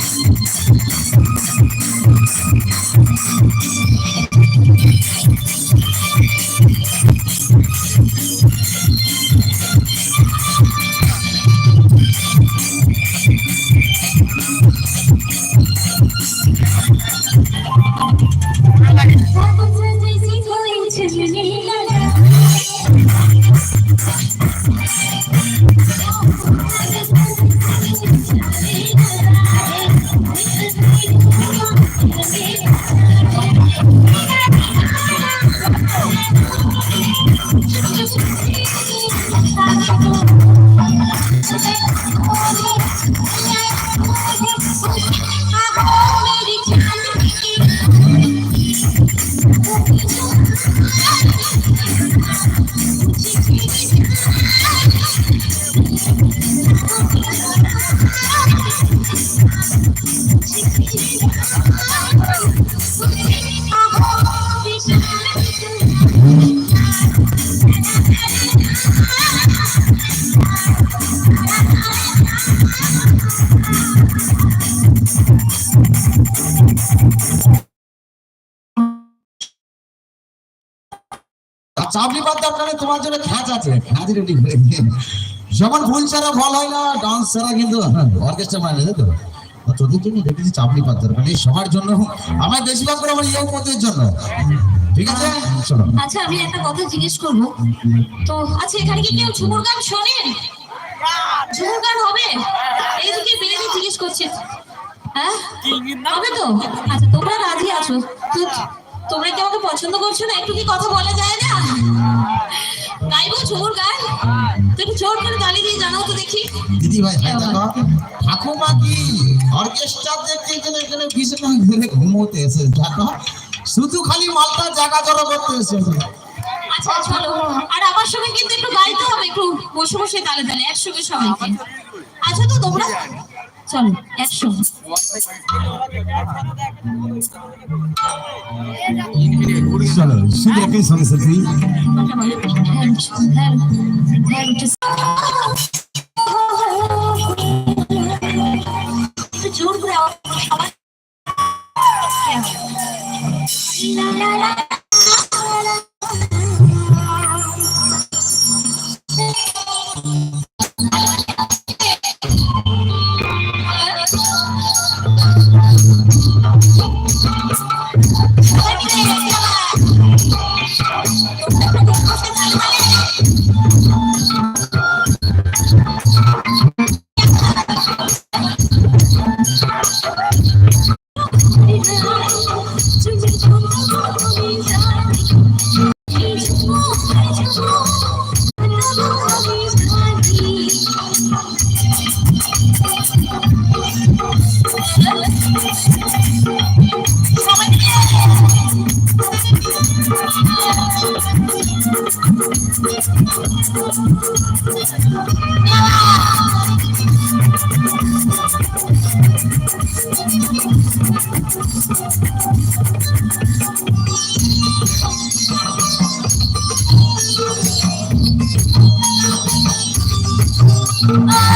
ちょっと。চাপলি বাদ দাও তোমার জন্য খ্যাচ আছে। খ্যাচ রেডি করে যেমন ফুল ছাড়া ফল হয় না ডান্স ছাড়া কিন্তু অর্কেস্ট্রা মানে তো? তোদের জন্য রেখেছি চাপলি পাত্র মানে এই সবার জন্য আমার বেশিরভাগ করে আমার ইয়ং মতের জন্য। ঠিক আছে? শোনো আচ্ছা আমি একটা কথা জিজ্ঞেস করব। তো আচ্ছা এখানে কি কেউ ঝুমুর গান শোনেন? ঝুমুর গান হবে? এইদিকে মেয়েদের জিজ্ঞেস করছে। হ্যাঁ? হবে তো? আচ্ছা তোমরা রাজি আছো? তো তোমরা কি আমাকে পছন্দ করছ না? একটু কি কথা বলা যায় না? গাইবো ঝুমুর গান তো একটু জোর করে তালি দিয়ে জানাও তো দেখি। দিদি ভাই দেখো। ঠাকুমা কি অর্কেস্ট্রা দেখতে এখানে এখানে বিছানা ঘুরে ঘুমোতে এসে দেখো শুধু খালি মালটা জায়গা জড়ো করতে এসেছে। আচ্ছা চলো। আর আমার সঙ্গে কিন্তু একটু গাইতে হবে একটু বসে বসে তালে তালে একসঙ্গে সবাইকে। আচ্ছা তো তোমরা চলো একসঙ্গে চলো শুধু একই Oh!